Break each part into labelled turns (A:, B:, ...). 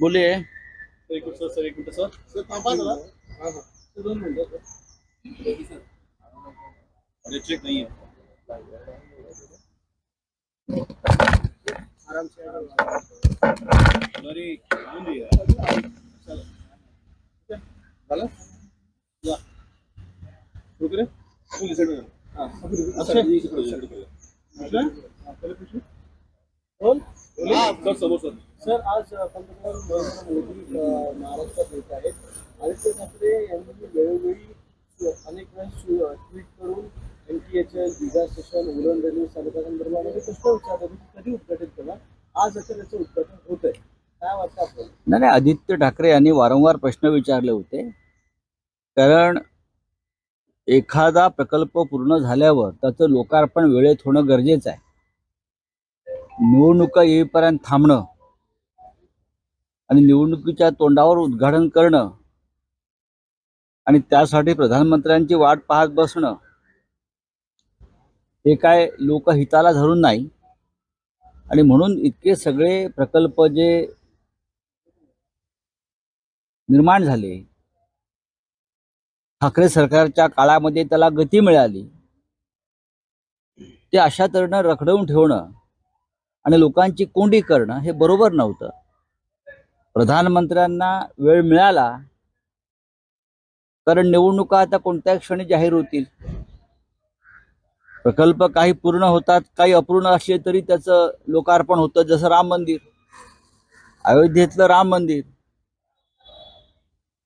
A: बोलिए।
B: एक minute sir sir एक मिनिट सर। सर थांबा जरा। हां हां। सर दोन मिनिटं सर। अरे चेक नाही आहे. अरे आणून दे यार. चला. झालं? या रुक रे। पोलीसकडे हां अच्छा। इकडे इकडे इकडे कोण हां सर समोर सर
C: सर. आज पंतप्रधान नरेंद्र मोदी महाराष्ट्रात येत आहेत. आदित्य ठाकरे यांनी वेळोवेळी अनेक वेळेस ट्विट करून एम टी एच एल विजा स्टेशन उरण रेल्वे स्थानकासंदर्भामध्ये प्रश्न विचारत होते की कधी उद्घाटन केलं आज आता त्याचं उद्घाटन होत आहे. काय वाटतं आपल्याला?
A: नाही नाही आदित्य ठाकरे यांनी वारंवार प्रश्न विचारले होते. कारण एखादा प्रकल्प पूर्ण झाल्यावर त्याचं लोकार्पण वेळेत होणं गरजेचं आहे. निवडणुका येईपर्यंत थांबणं आणि निवडणुकीच्या तोंडावर उद्घाटन करणं आणि त्यासाठी प्रधानमंत्र्यांची वाट पाहत बसणं हे काय लोकहिताला धरून नाही. आणि म्हणून इतके सगळे प्रकल्प जे निर्माण झाले ठाकरे सरकारच्या काळामध्ये त्याला गती मिळाली. ते अशा तऱ्हेनं रखडवून ठेवणं आणि लोकांची कोंडी करणं हे बरोबर नव्हतं. प्रधानमंत्र्यांना वेळ मिळाला कारण निवडणुका आता कोणत्या क्षणी जाहीर होतील. प्रकल्प काही पूर्ण होतात काही अपूर्ण असले तरी त्याचं लोकार्पण होतं जसं राम मंदिर. अयोध्येतलं राम मंदिर.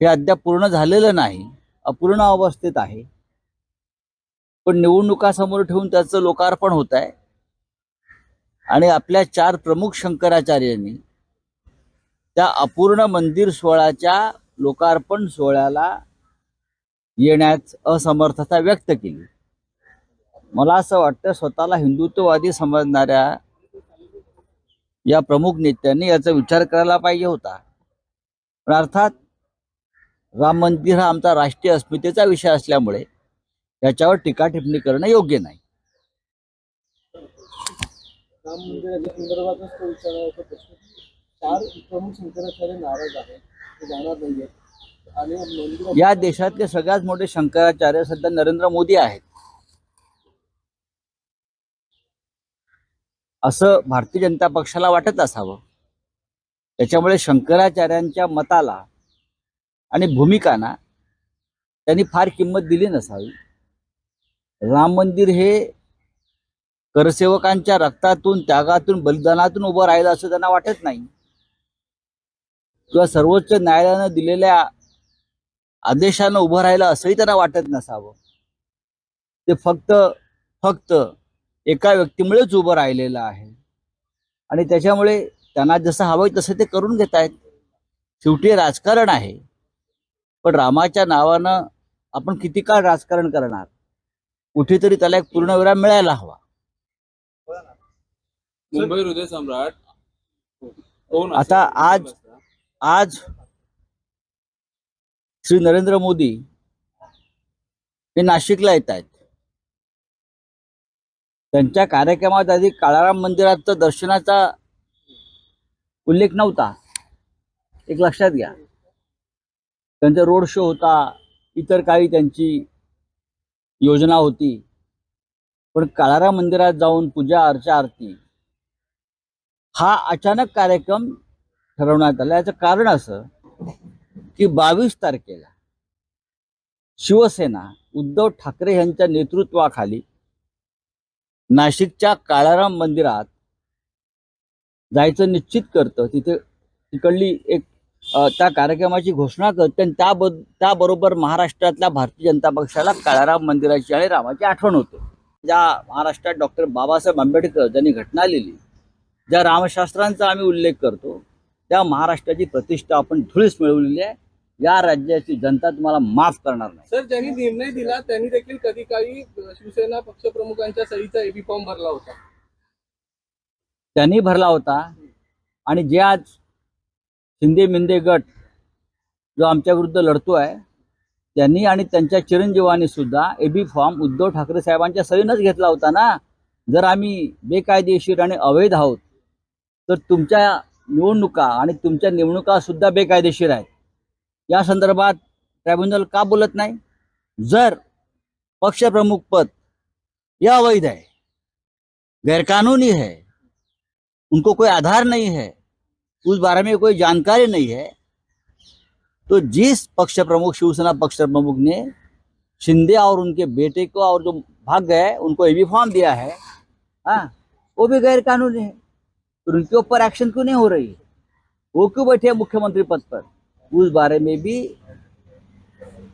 A: हे अद्याप पूर्ण झालेलं नाही अपूर्ण अवस्थेत आहे. पण निवडणुका समोर ठेवून त्याचं लोकार्पण होत आहे आणि आपल्या चार प्रमुख शंकराचार्यांनी त्या अपूर्ण मंदिर सोहळ्याच्या लोकार्पण सोहळ्याला येण्यात असमर्थता व्यक्त केली. मला असं वाटतं स्वतःला हिंदुत्ववादी समजणाऱ्या या प्रमुख नेत्यांनी याचा विचार करायला पाहिजे होता. पण अर्थात राम मंदिर हा आमचा राष्ट्रीय अस्मितेचा विषय असल्यामुळे याच्यावर टीका टिप्पणी करणं योग्य नाही.
C: राम मंदिराच्या संदर्भातच तो विचारायचा प्रश्न चार प्रमुख शंकराचार्य नाराज आहेत ते जाणार नाहीये आणि मंदिर
A: या देशातले सगळ्यात मोठे शंकराचार्य सध्या नरेंद्र मोदी आहेत. असं भारतीय जनता पक्षाला वाटत असावं. त्याच्यामुळे शंकराचार्यांच्या मताला आणि भूमिकांना त्यांनी फार किंमत दिली नसावी. राम मंदिर हे करसेवकांच्या रक्तातून त्यागातून बलिदानातून उभं राहिलं असं त्यांना वाटत नाही. किंवा सर्वोच्च न्यायालयानं दिलेल्या आदेशानं उभं राहिलं असंही त्यांना वाटत नसावं. ते फक्त फक्त एका व्यक्तीमुळेच उभं राहिलेलं आहे. आणि त्याच्यामुळे त्यांना जसं हवं तसं ते करून घेत आहेत. शेवटी राजकारण आहे. पण रामाच्या नावानं आपण किती काळ राजकारण करणार? कुठेतरी त्याला एक पूर्णविराम मिळायला हवा.
B: मुंबई हृदय सम्राट कोण
A: आता? आज आज श्री नरेंद्र मोदी हे नाशिकला येत आहेत. त्यांच्या कार्यक्रमात आधी काळाराम मंदिराचा दर्शनाचा उल्लेख नव्हता. एक लक्षात घ्या. त्यांचा रोड शो होता इतर काही त्यांची योजना होती. पण काळाराम मंदिरात जाऊन पूजा अर्चा आरती हा अचानक कार्यक्रम ठरवण्यात आला. याचं कारण असं की बावीस तारखेला शिवसेना उद्धव ठाकरे यांच्या नेतृत्वाखाली नाशिकच्या काळाराम मंदिरात जायचं निश्चित करतं. तिथे तिकडली एक त्या कार्यक्रमाची घोषणा करते आणि त्या त्याबरोबर महाराष्ट्रातल्या भारतीय जनता पक्षाला काळाराम मंदिराची आणि रामाची आठवण होते. ज्या महाराष्ट्रात डॉक्टर बाबासाहेब आंबेडकर ज्यांनी घटना लिहिली ज्या रामशास्त्रांचा आम्ही उल्लेख करतो त्या महाराष्ट्राची प्रतिष्ठा आपण धुळीस मिळवलेली आहे. या राज्याची जनता तुम्हाला माफ करणार नाही.
D: सर ज्यांनी निर्णय दिला त्यांनी देखील कधी काही शिवसेना पक्षप्रमुखांच्या सहीचा एबी फॉर्म भरला होता.
A: त्यांनी भरला होता. आणि जे आज शिंदे मिंदे गट जो आमच्या विरुद्ध लढतोय त्यांनी आणि त्यांच्या चिरंजीवानी सुद्धा एबी फॉर्म उद्धव ठाकरे साहेबांच्या सहीनच घेतला होता ना. जर आम्ही बेकायदेशीर आणि अवैध आहोत तर तुमच्या निवडणुका आणि तुमच्या निवडणुका सुद्धा बेकायदेशीर आहेत. या संदर्भात ट्रायब्युनल का बोलत नाही? जर पक्षप्रमुख पद यह अवैध है गैरकानूनी है उनको कोई आधार नहीं है उस बारे में कोई जानकारी नहीं है तो जिस पक्ष प्रमुख शिवसेना पक्ष प्रमुख ने शिंदे और उनके बेटे को और जो भाग गए उनको एबी फॉर्म दिया है हाँ वो भी गैरकानूनी है। तो उनके ऊपर एक्शन क्यों नहीं हो रही? है वो क्यों बैठे हैं मुख्यमंत्री पद पर? उस बारे में भी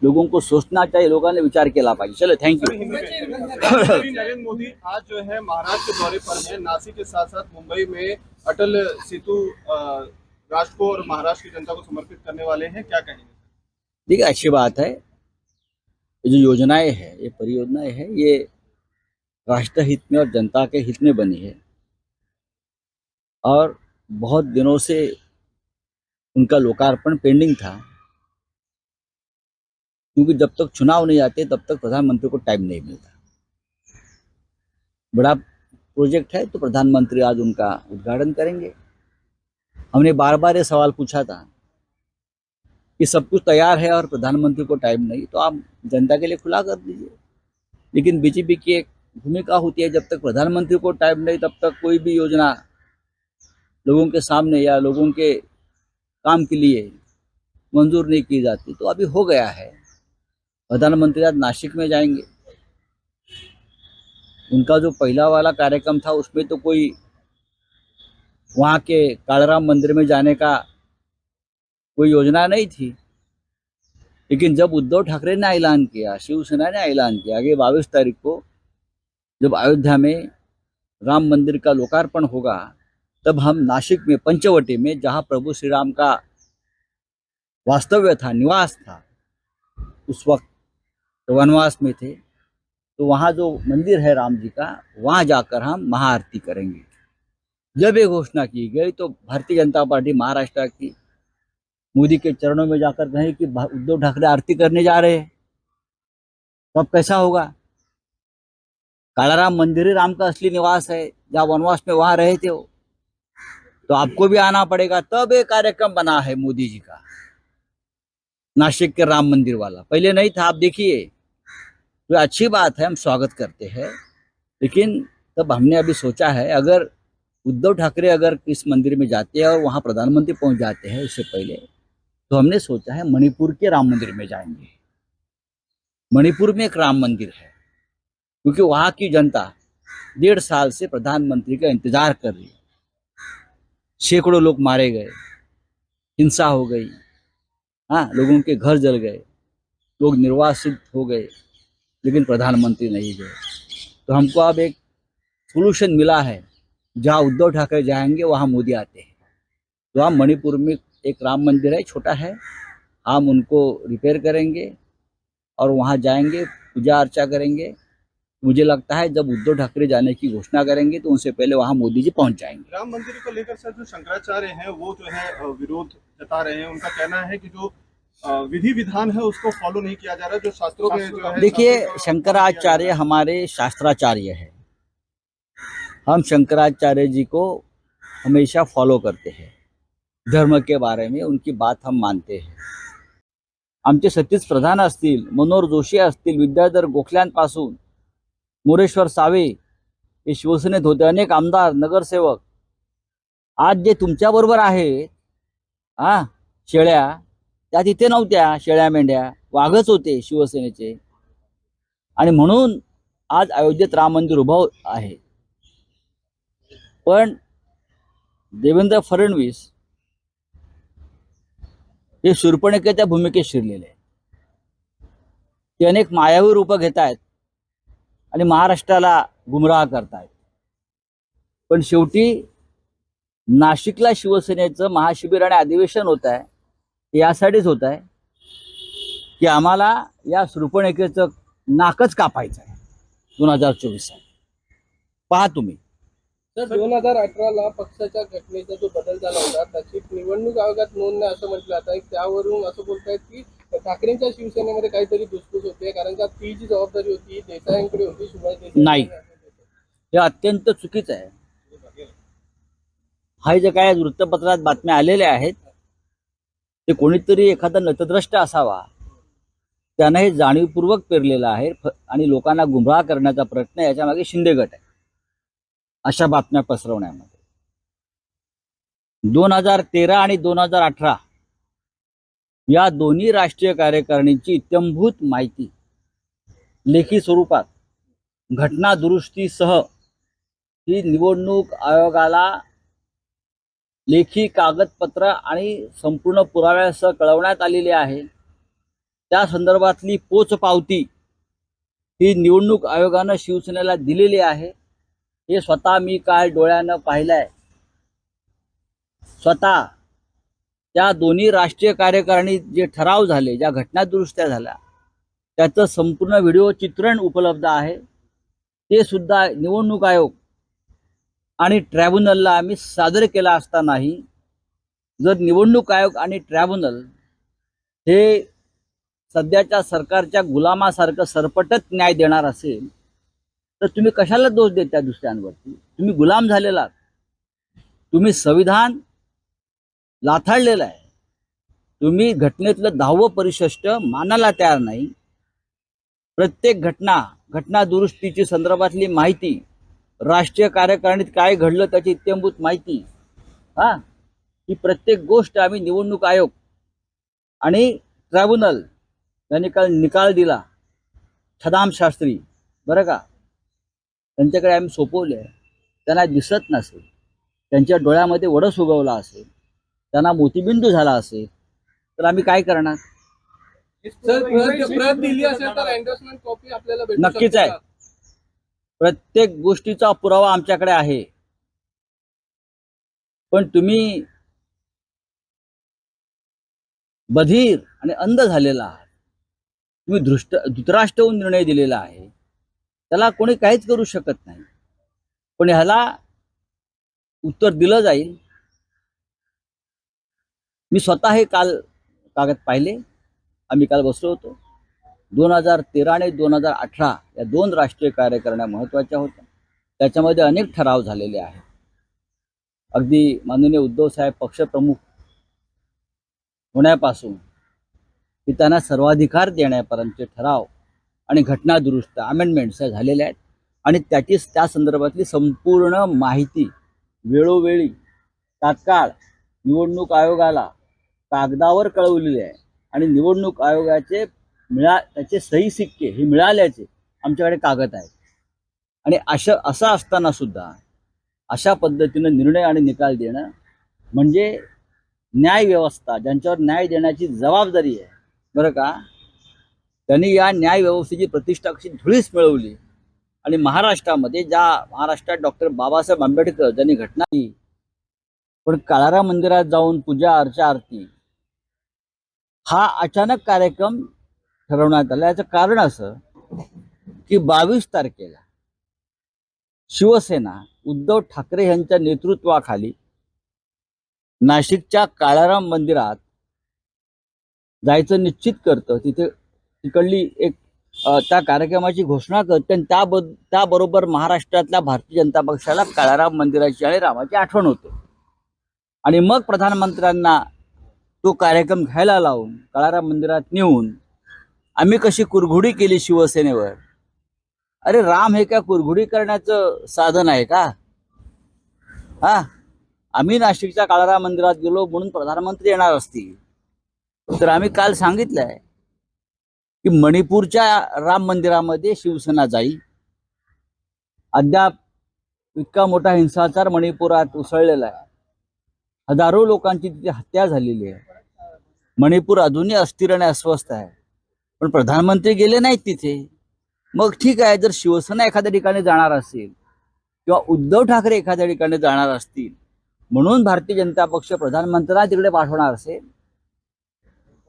A: लोगों को सोचना चाहिए लोगों ने विचार केला पाहिजे चलो थैंक यू
B: नरेंद्र मोदी आज जो है महाराष्ट्र के दौरे पर है। नासिक के साथ साथ मुंबई में अटल सेतु राष्ट्र को और महाराष्ट्र की जनता को समर्पित करने वाले हैं। क्या कहेंगे?
A: देखिए अच्छी बात है। ये जो योजनाएँ हैं ये परियोजनाएँ हैं ये राष्ट्र हित में और जनता के हित में बनी है। और बहुत दिनों से उनका लोकार्पण पेंडिंग था। क्योंकि जब तक चुनाव नहीं आते, तब तक प्रधानमंत्री को टाइम नहीं मिलता। बड़ा प्रोजेक्ट है तो प्रधानमंत्री आज उनका उद्घाटन करेंगे। हमने बार बार ये सवाल पूछा था कि सब कुछ तैयार है और प्रधानमंत्री को टाइम नहीं तो आप जनता के लिए खुला कर दीजिए। लेकिन बीजेपी की एक भूमिका होती है, जब तक प्रधानमंत्री को टाइम नहीं, तब तक कोई भी योजना लोगों के सामने या लोगों के काम के लिए मंजूर नहीं की जाती तो अभी हो गया है। प्रधानमंत्री आज नासिक में जाएँगे। उनका जो पहला वाला कार्यक्रम था, उसमें तो कोई वहाँ के कालाराम मंदिर में जाने का कोई योजना नहीं थी। लेकिन जब उद्धव ठाकरे ने ऐलान किया शिवसेना ने ऐलान किया कि बाईस तारीख को जब अयोध्या में राम मंदिर का लोकार्पण होगा तब हम नासिक में पंचवटी में, जहाँ प्रभु श्री राम का वास्तव्य था, निवास था, उस वक्त तो वनवास में थे तो वहाँ जो मंदिर है राम जी का, वहाँ जाकर हम महाआरती करेंगे। जब ये घोषणा की गई तो भारतीय जनता पार्टी महाराष्ट्र की मोदी के चरणों में जाकर कहें कि उद्धव ठाकरे आरती करने जा रहे हैं। तो अब कैसा होगा? कालाराम मंदिर ही राम का असली निवास है, जहाँ वनवास में वहाँ रहे थे तो आपको भी आना पड़ेगा। तब ये कार्यक्रम बना है मोदी जी का। नासिक के राम मंदिर वाला। पहले नहीं था, आप देखिए। तो अच्छी बात है, हम स्वागत करते हैं। लेकिन तब हमने अभी सोचा है, अगर उद्धव ठाकरे अगर इस मंदिर में जाते हैं और वहाँ प्रधानमंत्री पहुँच जाते हैं उससे पहले तो हमने सोचा है मणिपुर के राम मंदिर में जाएँगे। मणिपुर में एक राम मंदिर है, क्योंकि वहाँ की जनता डेढ़ साल से प्रधानमंत्री का इंतज़ार कर रही है। सैकड़ों लोग मारे गए। हिंसा हो गई। हाँ लोगों के घर जल गए। लोग निर्वासित हो गए, लेकिन प्रधानमंत्री नहीं गए। तो हमको अब एक सोल्यूशन मिला है। जहाँ उद्धव ठाकरे जाएँगे, वहाँ मोदी आते हैं। तो हम मणिपुर में एक राम मंदिर है, छोटा है। हम उनको रिपेयर करेंगे और वहाँ जाएँगे, पूजा अर्चा करेंगे। मुझे लगता है जब उद्धव ठाकरे जाने की घोषणा करेंगे तो उनसे पहले वहाँ मोदी जी पहुँच जाएँगे।
B: राम मंदिर को लेकर सर जो शंकराचार्य हैं वो जो है विरोध जता रहे हैं। उनका कहना है कि जो विधि विधान है उसको फॉलो नहीं किया जा रहा। जो शास्त्रों में जो है
A: देखिए शंकराचार्य हमारे शास्त्राचार्य है। हम शंकराचार्य जी को हमेशा फॉलो करते हैं। धर्म के बारे में उनकी बात हम मानते हैं। आमचे सतीश प्रधान असतील मनोहर जोशी असतील विद्याधर गोखल्यांपासून मोरेश्वर सावे हे शिवसेनेत होते. अनेक आमदार नगरसेवक. आज जे तुमच्याबरोबर आहेत हा शेळ्या त्या तिथे नव्हत्या शेळ्या मेंढ्या. वाघच होते शिवसेनेचे. आणि म्हणून आज अयोध्येत राम मंदिर उभं आहे. पण देवेंद्र फडणवीस हे शूर्पणखेच्या भूमिकेत शिरलेले आहे ते अनेक मायावी रूपं घेत आहेत आणि महाराष्ट्राला गुमराह करतायत. पण शेवटी नाशिकला शिवसेनेचं महाशिबिर आणि अधिवेशन होत आहे यासाठीच होत आहे की आम्हाला या सुरपणेकेचं नाकच कापायचं आहे दोन हजार चोवीस पहा तुम्ही.
D: तर दोन हजार अठराला पक्षाच्या घटनेचा जो बदल झाला होता त्याची निवडणूक आयोगात नोंद नाही असं म्हटलं आता त्यावरून असं बोलतायत की ठाकरेंच्या शिवसेनेमध्ये काहीतरी दुसफूस होते कारण का ती जी जबाबदारी होती देसाईंकडे होती सुभाष देसाई
A: नाही. हे अत्यंत चुकीचं आहे. हा जे काय वृत्तपत्रात बातम्या आलेल्या आहेत ते कोणीतरी एखादा नतद्रष्ट असावा त्यानं हे जाणीवपूर्वक पेरलेलं आहे आणि लोकांना गुमराह करण्याचा प्रयत्न याच्यामागे शिंदे गट आहे. अशा बातम्या पसरवण्यामध्ये. दोन हजार तेरा आणि दोन हजार अठरा या दोन्ही राष्ट्रीय कार्यकारिणीची इत्यंभूत माहिती. लेखी स्वरूपात घटना दुरुस्तीसह ही निवडणूक आयोगाला लेखी कागदपत्र आणि संपूर्ण पुराव्यासह कळवण्यात आलेली आहे. त्या संदर्भातली पोचपावती ही निवडणूक आयोगानं शिवसेनेला दिलेली आहे. हे स्वतः मी काल डोळ्यानं पाहिलं आहे स्वतः त्या दोन्ही राष्ट्रीय कार्यकारिणी जे ठराव झाले ज्या घटनादुरुस्त्या झाल्या त्याचं संपूर्ण व्हिडिओ चित्रण उपलब्ध आहे. ते सुद्धा निवडणूक आयोग आणि ट्रॅब्युनलला आम्ही सादर केला असतानाही जर निवडणूक आयोग आणि ट्रॅब्युनल हे सध्याच्या सरकारच्या गुलामासारखं सरपटत न्याय देणार असेल तर तुम्ही कशाला दोष देता दुसऱ्यांवरती? तुम्ही गुलाम झालेला तुम्ही संविधान लाथाडलेलं आहे. तुम्ही घटनेतलं दहावं परिशिष्ट मानायला तयार नाही. प्रत्येक घटना घटना दुरुस्तीची संदर्भातली माहिती राष्ट्रीय कार्यकारिणीत काय घडलं त्याची इत्यंभूत माहिती हा ही प्रत्येक गोष्ट आम्ही निवडणूक आयोग आणि ट्रायब्युनल यांनी काल निकाल दिला. छदाम शास्त्री बरं का? त्यांच्याकडे आम्ही सोपवले त्यांना दिसत नसेल. त्यांच्या डोळ्यामध्ये वडस उगवला असेल. त्यांना मोतीबिंदू झाला असेल तर आम्ही काय करणार? नक्कीच आहे. प्रत्येक गोष्टीचा पुरावा आमच्याकडे आहे. पण तुम्ही बधीर आणि अंध झालेला आहात. तुम्ही दृष्ट धृतराष्ट्र होऊन निर्णय दिलेला आहे. त्याला कोणी काहीच करू शकत नाही. पण ह्याला उत्तर दिलं जाईल. मी स्वतः हे काल कागद पाहिले. आम्ही काल बसलो होतो. दोन हजार तेरा आणि दोन हजार अठरा या दोन राष्ट्रीय कार्यकारिण्या महत्त्वाच्या होत्या. त्याच्यामध्ये अनेक ठराव झालेले आहेत. अगदी माननीय उद्धव साहेब पक्षप्रमुख होण्यापासून की त्यांना सर्वाधिकार देण्यापर्यंतचे ठराव आणि घटनादुरुस्त अमेंडमेंट्स झालेल्या आहेत. आणि त्याची त्या संदर्भातली संपूर्ण माहिती वेळोवेळी तात्काळ निवडणूक आयोगाला कागदावर कळवलेली आहे. आणि निवडणूक आयोगाचे मिळा त्याचे सही सिक्के हे मिळाल्याचे आमच्याकडे कागद आहेत. आणि अशा असं असताना सुद्धा अशा पद्धतीनं निर्णय आणि निकाल देणं म्हणजे न्याय व्यवस्था ज्यांच्यावर न्याय देण्याची जबाबदारी आहे. बरं का? त्यांनी या न्याय व्यवस्थेची प्रतिष्ठा कशी धुळीस मिळवली. आणि महाराष्ट्रामध्ये ज्या महाराष्ट्रात डॉक्टर बाबासाहेब आंबेडकर ज्यांनी घटना पण काळारा मंदिरात जाऊन पूजा अर्चा आरती हा अचानक कार्यक्रम ठरवण्यात आला. याचं कारण असं की बावीस तारखेला शिवसेना उद्धव ठाकरे यांच्या नेतृत्वाखाली नाशिकच्या काळाराम मंदिरात जायचं निश्चित करतं. तिथे तिकडली एक त्या कार्यक्रमाची घोषणा करते आणि त्या त्याबरोबर महाराष्ट्रातल्या भारतीय जनता पक्षाला काळाराम मंदिराची आणि रामाची आठवण होते. आणि मग प्रधानमंत्र्यांना तो कार्यक्रम घ्यायला लावून काळाराम मंदिरात नेऊन आम्ही कशी कुरघुडी केली शिवसेनेवर? अरे राम हे काय कुरघुडी करण्याचं साधन आहे का? हा? आम्ही नाशिकच्या काळाराम मंदिरात गेलो म्हणून प्रधानमंत्री येणार असतील. तर आम्ही काल सांगितलंय की मणिपूरच्या राम मंदिरामध्ये शिवसेना जाईल. अद्याप इतका मोठा हिंसाचार मणिपुरात उसळलेला आहे. हजारो लोकांची तिथे हत्या झालेली आहे. मणिपूर अजूनही अस्थिर आणि अस्वस्थ आहे. पण प्रधानमंत्री गेले नाहीत तिथे. मग ठीक आहे जर शिवसेना एखाद्या ठिकाणी जाणार असेल किंवा उद्धव ठाकरे एखाद्या ठिकाणी जाणार असतील म्हणून भारतीय जनता पक्ष प्रधानमंत्र्यांना तिकडे पाठवणार असेल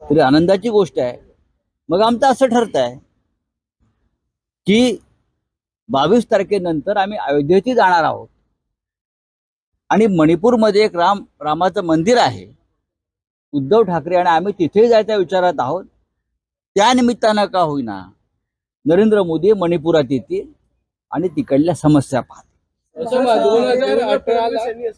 A: तरी आनंदाची गोष्ट आहे. मग आमचं असं ठरत आहे की बावीस तारखेनंतर आम्ही अयोध्येतही जाणार आहोत. आणि मणिपूरमध्ये एक राम रामाचं मंदिर आहे. उद्धव ठाकरे आणि आम्ही तिथे जायच्या विचारात आहोत. त्या निमित्तानं का होईना नरेंद्र मोदी मणिपुरात येतील आणि तिकडल्या समस्या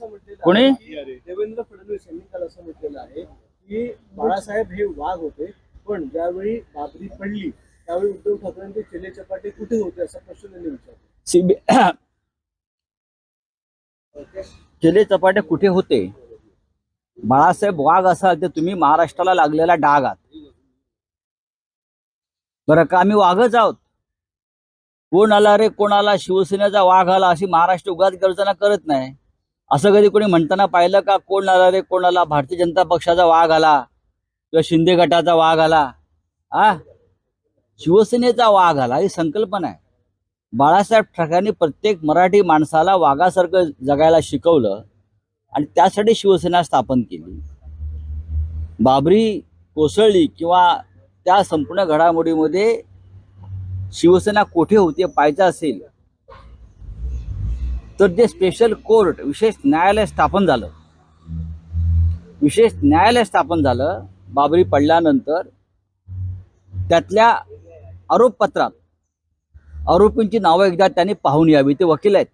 C: म्हटलेलं
A: कोणी?
C: देवेंद्र फडणवीस यांनी काल असं म्हटलेलं आहे की बाळासाहेब हे वाघ होते पण ज्यावेळी बाबरी पडली त्यावेळी उद्धव ठाकरेंचे चेले चपाटे कुठे होते असा प्रश्न त्यांनी विचारला.
A: सीबी केले चपाटे कुठे होते? बाळासाहेब वाघ असाल तर तुम्ही महाराष्ट्राला लागलेला डाग आहात. बरं का? आम्ही वाघच आहोत. कोण आला रे? कोणाला शिवसेनेचा वाघ आला अशी महाराष्ट्र उगाच गर्जना करत नाही. असं कधी कोणी म्हणताना पाहिलं का? कोण आला रे? कोण आला? भारतीय जनता पक्षाचा वाघ आला किंवा शिंदे गटाचा वाघ आला? आ? शिवसेनेचा वाघ आला ही संकल्पना आहे. बाळासाहेब ठाकरेंनी प्रत्येक मराठी माणसाला वाघासारखं जगायला शिकवलं. आणि त्यासाठी शिवसेना स्थापन केली. बाबरी कोसळली किंवा त्या संपूर्ण घडामोडीमध्ये शिवसेना कोठे होती पाहायचं असेल तर जे स्पेशल कोर्ट विशेष न्यायालय स्थापन झालं. विशेष न्यायालय स्थापन झालं बाबरी पडल्यानंतर त्यातल्या आरोपपत्रात आरोपींची नावं एकदा त्यांनी पाहून यावी ते वकील आहेत.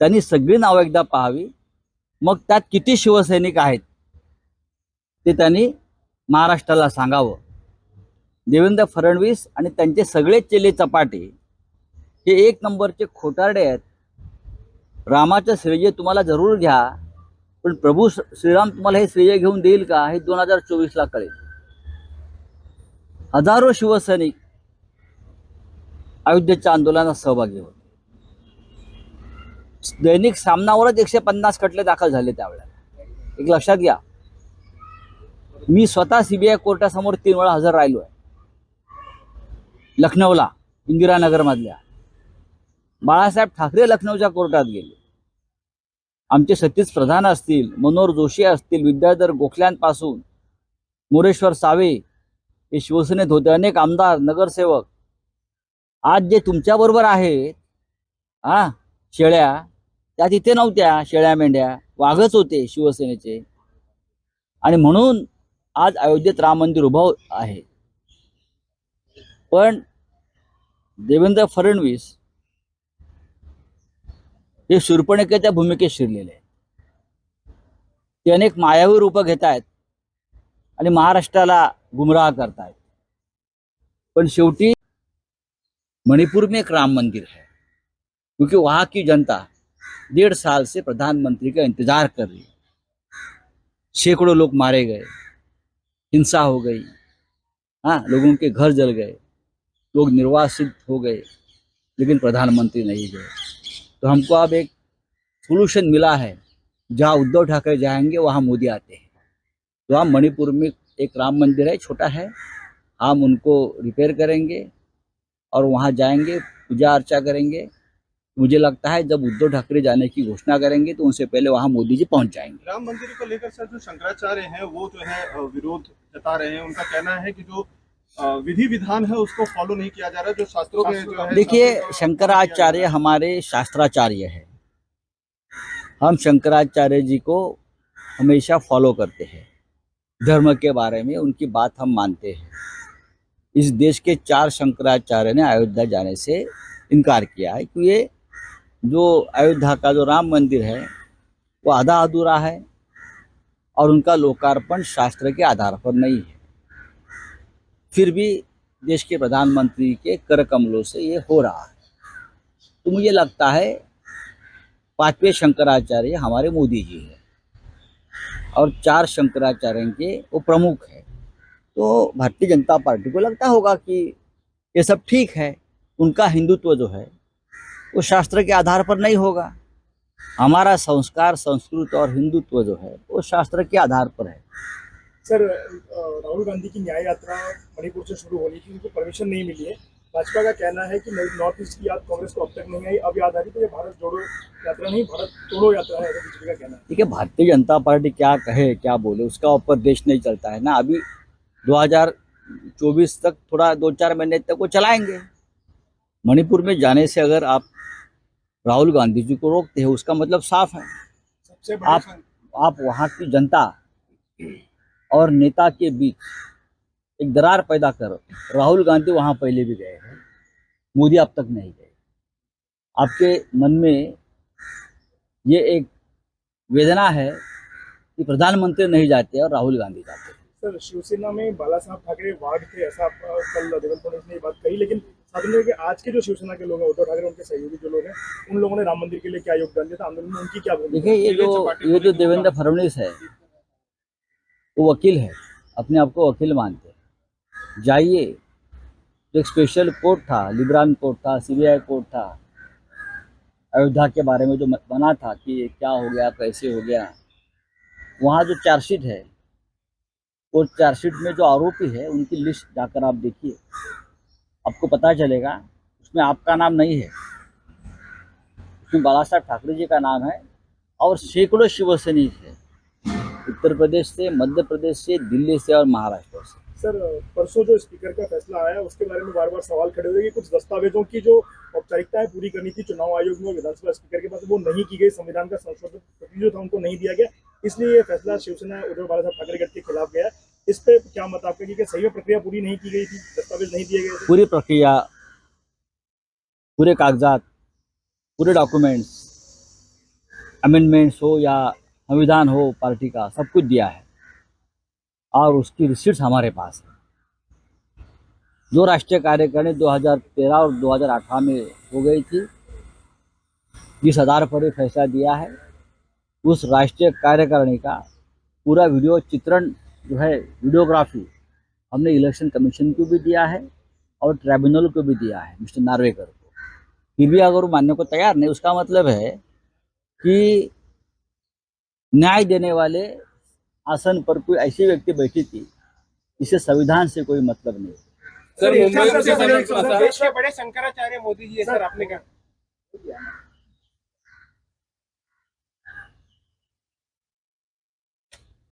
A: त्यांनी सगळी नावं एकदा पाहावी. मग त्यात किती शिवसैनिक आहेत ते त्यांनी महाराष्ट्राला सांगावं. देवेंद्र फडणवीस आणि त्यांचे सगळे चेले चपाटे हे एक नंबरचे खोटारडे आहेत. रामाचं श्रेय तुम्हाला जरूर घ्या पण प्रभू श्रीराम तुम्हाला हे श्रेय घेऊन देईल का हे दोन हजार चोवीसला कळेल. हजारो शिवसैनिक अयोध्येच्या आंदोलनात सहभागी होते. दैनिक सामनावरच एकशे पन्नास खटले दाखल झाले त्यावेळेला. एक लक्षात घ्या. मी स्वतः सीबीआय कोर्टासमोर तीन वेळा हजर राहिलो आहे लखनौला इंदिरानगरमधल्या. बाळासाहेब ठाकरे लखनौच्या कोर्टात गेले. आमचे सतीश प्रधान असतील मनोहर जोशी असतील विद्याधर गोखल्यांपासून मोरेश्वर सावे हे शिवसेनेत होते अनेक आमदार नगरसेवक. आज जे तुमच्याबरोबर आहेत हा शेळ्या त्या तिथे नव्हत्या शेळ्या मेंढ्या. वाघच होते शिवसेनेचे. आणि म्हणून आज अयोध्येत राम मंदिर उभं आहे. पण देवेंद्र फडणवीस हे शूर्पणखेच्या भूमिकेत शिरलेले आहेत. ते अनेक मायावी रूपं घेत आहेत आणि महाराष्ट्राला गुमराह करतायत पण शेवटी मणिपूर में एक राम मंदिर है क्योंकि वहाँ की जनता डेढ़ साल से प्रधानमंत्री का इंतज़ार कर रही है। सैकड़ों लोग मारे गए, हिंसा हो गई हाँ लोगों के घर जल गए, लोग निर्वासित हो गए, लेकिन प्रधानमंत्री नहीं गए। तो हमको अब एक सोल्यूशन मिला है। जहाँ उद्धव ठाकरे जाएँगे, वहाँ मोदी आते हैं। तो हम मणिपुर में एक राम मंदिर है, छोटा है। हम उनको रिपेयर करेंगे और वहाँ जाएँगे, पूजा अर्चा करेंगे। मुझे लगता है जब उद्धव ठाकरे जाने की घोषणा करेंगे तो उनसे पहले वहाँ मोदी जी पहुँच जाएँगे।
B: राम मंदिर को लेकर सर जो शंकराचार्य हैं वो जो है विरोध जता रहे हैं। उनका कहना है कि जो विधि विधान है उसको फॉलो नहीं किया जा रहा। जो शास्त्रों में जो है
A: देखिए शंकराचार्य हमारे शास्त्राचार्य है। हम शंकराचार्य जी को हमेशा फॉलो करते हैं। धर्म के बारे में उनकी बात हम मानते हैं। इस देश के चार शंकराचार्य ने अयोध्या जाने से इनकार किया है कि ये जो अयोध्या का जो राम मंदिर है, वो आधा अधूरा है और उनका लोकार्पण शास्त्र के आधार पर नहीं है। फिर भी देश के प्रधानमंत्री के कर कमलों से ये हो रहा है। तो मुझे लगता है, पाँचवें शंकराचार्य हमारे मोदी जी हैं और चार शंकराचार्य के वो प्रमुख है। तो भारतीय जनता पार्टी को लगता होगा कि ये सब ठीक है, उनका हिंदुत्व जो है वो शास्त्र के आधार पर नहीं होगा। हमारा संस्कार संस्कृत और हिंदुत्व जो है वो शास्त्र के आधार पर है।
E: सर राहुल गांधी की न्याय यात्रा मणिपुर से शुरू होनी थी उनको परमिशन नहीं मिली है। भाजपा का कहना है कि नॉर्थ ईस्ट की याद कांग्रेस को अब तक नहीं आई। अब याद आ रही तो ये भारत जोड़ो यात्रा नहीं भारत तोड़ो यात्रा है बीजेपी का कहना है।
A: देखिए भारतीय जनता पार्टी क्या कहे क्या बोले उसका ऊपर देश नहीं चलता है ना। अभी 2024 तक थोड़ा दो चार महीने तक वो चलाएँगे। मणिपुर में जाने से अगर आप राहुल गांधी जी को रोकते हैं उसका मतलब साफ़ है।
E: सबसे
A: आप आप वहाँ की जनता और नेता के बीच एक दरार पैदा कर राहुल गांधी वहाँ पहले भी गए हैं मोदी अब तक नहीं गए। आपके मन में ये एक वेदना है कि प्रधानमंत्री नहीं जाते और राहुल गांधी जाते।
E: सर शिवसेना में बाला साहब ठाकरे वार्ड थे ऐसा कल देवेंद्र फडणवीस ने बात कही लेकिन साथ में कि आज के जो शिवसेना के लोग हैं उद्धव ठाकरे उनके सहयोगी जो लोग हैं उन लोगों ने राम मंदिर के लिए क्या योगदान दिया था? आंदोलन में उनकी क्या भूमिका
A: देखिए ये जो ये जो देवेंद्र फडणवीस है वो वकील है अपने आप को वकील मानते हैं। जाइए जो एक स्पेशल कोर्ट था लिब्रान कोर्ट था सीबीआई कोर्ट था अयोध्या के बारे में जो बना था कि क्या हो गया कैसे हो गया वहाँ जो चार्जशीट है वो चार्जशीट में जो आरोपी है उनकी लिस्ट जाकर आप देखिए। आपको पता चलेगा, उसमें आपका नाम नहीं है। उसमें बाला साहब ठाकरे जी का नाम है और सैकड़ों शिवसैनिक है उत्तर प्रदेश से, मध्य प्रदेश से, दिल्ली से और महाराष्ट्र से।
E: सर, परसों जो स्पीकर का फैसला आया, उसके बारे में बार बार सवाल खड़े हुए कि कुछ दस्तावेजों की जो औपचारिकताएँ पूरी करनी थी चुनाव आयोग में विधानसभा स्पीकर के पास, वो नहीं की गई, संविधान का संशोधन जो था उनको नहीं दिया गया। इसलिए ये फैसला शिवसेना उद्धव बाला साहब ठाकरे के खिलाफ गया। इस पे क्या मत आपका कि सही प्रक्रिया पूरी नहीं की गई थी, दस्तावेज़ नहीं दिए गए
A: पूरी प्रक्रिया, पूरे कागजात, पूरे डॉक्यूमेंट्स अमेंडमेंट्स हो या संविधान हो, पार्टी का सब कुछ दिया है। और उसकी रिसीट्स हमारे पास है। जो राष्ट्रीय कार्यकारिणी 2013 और 2018 में हो गई थी, जिस आधार पर फैसला दिया है, उस राष्ट्रीय कार्यकारिणी का पूरा वीडियो चित्रण जो है वीडियोग्राफी हमने इलेक्शन कमीशन को भी दिया है और ट्राइब्यूनल को भी दिया है मिस्टर नार्वेकर को फिर भी अगर वो मानने को तैयार नहीं उसका मतलब है कि न्याय देने वाले आसन पर कोई ऐसी व्यक्ति बैठी थी जिसे संविधान से कोई मतलब नहीं
D: sir
E: sir,
D: Mumbai
E: sir, sir, sir,
D: पोलिसांनी
E: सर,
D: स्वतः-
F: बड़े शंकराचार्य मोदी जी है सर आपने कहा